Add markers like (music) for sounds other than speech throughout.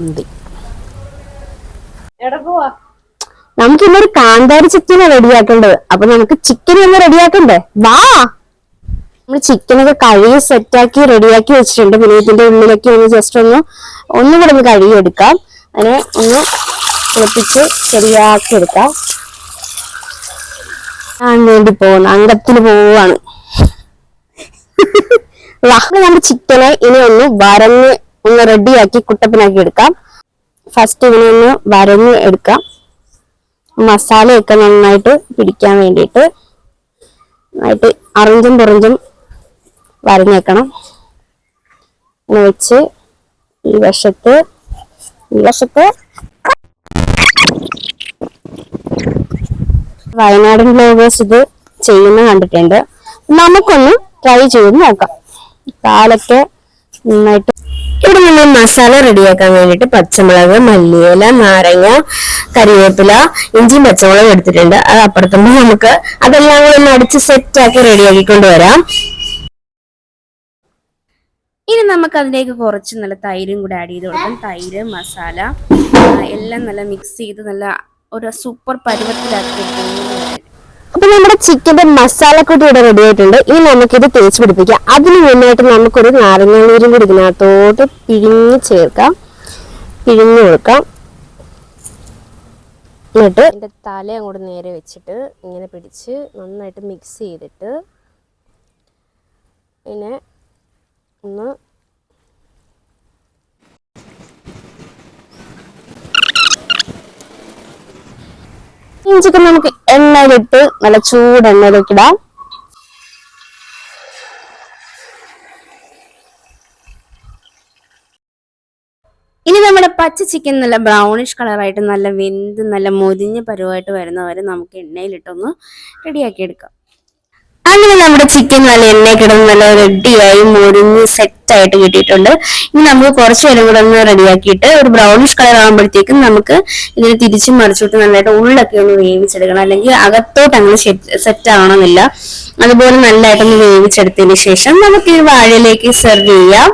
ഉണ്ട്. നമുക്ക് ഇന്നൊരു കാന്താരി ചിക്കൻ റെഡിയാക്കേണ്ടത്. അപ്പൊ നമുക്ക് ചിക്കൻ ഒന്ന് റെഡിയാക്കണ്ടേ? വാ. നമ്മൾ ചിക്കനൊക്കെ കഴുകി സെറ്റാക്കി റെഡിയാക്കി വെച്ചിട്ടുണ്ട്. പിന്നെ ഇതിന്റെ ഉള്ളിലേക്ക് ഒന്ന് ജസ്റ്റ് ഒന്ന് ഒന്നും കൂടെ ഒന്ന് കഴുകി എടുക്കാം അതിനെ ഒന്ന് പൊട്ടിച്ച് ശരിയാക്കി എടുക്കാം ഞാൻ വേണ്ടി പോകുന്നു. അംഗത്തിന് പോവാണ്. (laughs) നമ്മുടെ ചിക്കനെ ഇനി ഒന്ന് വരഞ്ഞ് ഒന്ന് റെഡിയാക്കി കുട്ടപ്പനാക്കി എടുക്കാം. ഫസ്റ്റ് ഇതിനെ ഒന്ന് വരഞ്ഞ് എടുക്കാം. മസാലയൊക്കെ നന്നായിട്ട് പിടിക്കാൻ വേണ്ടിയിട്ട് നന്നായിട്ട് അറിഞ്ചും പുറഞ്ചും വരഞ്ഞേക്കണം. എന്ന് വെച്ച് ഈ വശത്ത് ഈ വശത്ത് വയനാടൻ ബ്ലോഗേഴ്സ് ഇത് ചെയ്യുന്ന കണ്ടിട്ടുണ്ട്. നമുക്കൊന്ന് ട്രൈ ചെയ്ത് നോക്കാം. കാലൊക്കെ നന്നായിട്ട് ഇവിടെ നമ്മൾ മസാല റെഡിയാക്കാൻ വേണ്ടിയിട്ട് പച്ചമുളക് മല്ലിയില നാരങ്ങ കരിവേപ്പില ഇഞ്ചി പച്ചമുളകും എടുത്തിട്ടുണ്ട്. അത് അപ്പുറത്തുമ്പോൾ നമുക്ക് അതെല്ലാം കൂടെ ഒന്ന് അടിച്ച് സെറ്റ് ആക്കി റെഡിയാക്കിക്കൊണ്ട് വരാം ഇനി നമുക്ക് അതിലേക്ക് കുറച്ച് നല്ല തൈരും കൂടെ ആഡ് ചെയ്ത് കൊടുക്കാം. തൈര് മസാല എല്ലാം നല്ല മിക്സ് ചെയ്ത് നല്ല ഒരു സൂപ്പർ പരുവത്തിലാക്കി അപ്പൊ നമ്മുടെ ചിക്കന്റെ മസാലക്കൂട്ട് ഇവിടെ റെഡി ആയിട്ടുണ്ട്. ഇനി നമുക്കിത് തേച്ച് പിടിപ്പിക്കാം. അതിന് മുന്നായിട്ട് നമുക്കൊരു നാരങ്ങ നീരും കൂടി ഇതിനകത്തോട്ട് പിഴിഞ്ഞ് ചേർക്കാം. പിഴിഞ്ഞ് കൊടുക്കാം. എന്നിട്ട് എന്റെ തല അങ്ങോട്ട് നേരെ വെച്ചിട്ട് ഇങ്ങനെ പിടിച്ച് നന്നായിട്ട് മിക്സ് ചെയ്തിട്ട് പിന്നെ ഒന്ന് ഇഞ്ചിക്ക് നമുക്ക് എണ്ണയിലിട്ട് നല്ല ചൂട് എണ്ണയിലേക്ക് ഇടാം. ഇനി നമ്മുടെ പച്ച ചിക്കൻ നല്ല ബ്രൗണിഷ് കളറായിട്ട് നല്ല വെന്ത് നല്ല മൊരിഞ്ഞ പരുവായിട്ട് വരുന്നവരെ നമുക്ക് എണ്ണയിലിട്ടൊന്ന് റെഡിയാക്കി എടുക്കാം അങ്ങനെ നമ്മുടെ ചിക്കൻ നല്ല എണ്ണ നല്ല റെഡിയായി മുരിഞ്ഞ് സെറ്റ് ആയിട്ട് കിട്ടിയിട്ടുണ്ട്. ഇനി നമുക്ക് കുറച്ച് നേരം കൂടെ ഒന്ന് റെഡിയാക്കിയിട്ട് ഒരു ബ്രൗണിഷ് കളർ ആകുമ്പോഴത്തേക്കും നമുക്ക് ഇതിനെ തിരിച്ച് മറിച്ചിട്ട് നന്നായിട്ട് ഉള്ളൊക്കെ ഒന്ന് വേവിച്ചെടുക്കണം. അല്ലെങ്കിൽ അകത്തോട്ട് അങ്ങനെ സെറ്റ് ആവണമെന്നില്ല. അതുപോലെ നല്ലതായിട്ടൊന്ന് വേവിച്ചെടുത്തതിന് ശേഷം നമുക്ക് ഈ വാഴയിലേക്ക് സെർവ് ചെയ്യാം.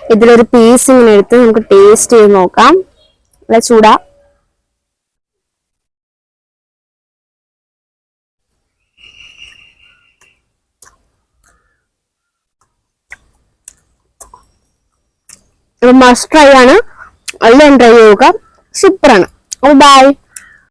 ഇതിലൊരു പീസ് ഇങ്ങനെ എടുത്ത് നമുക്ക് ടേസ്റ്റ് ചെയ്ത് നോക്കാം. നല്ല ചൂടാ. മസ്റ്റ് ട്രൈ ആണ്. എല്ലാം ട്രൈ ചെയ്യുക സൂപ്പറാണ് ബൈ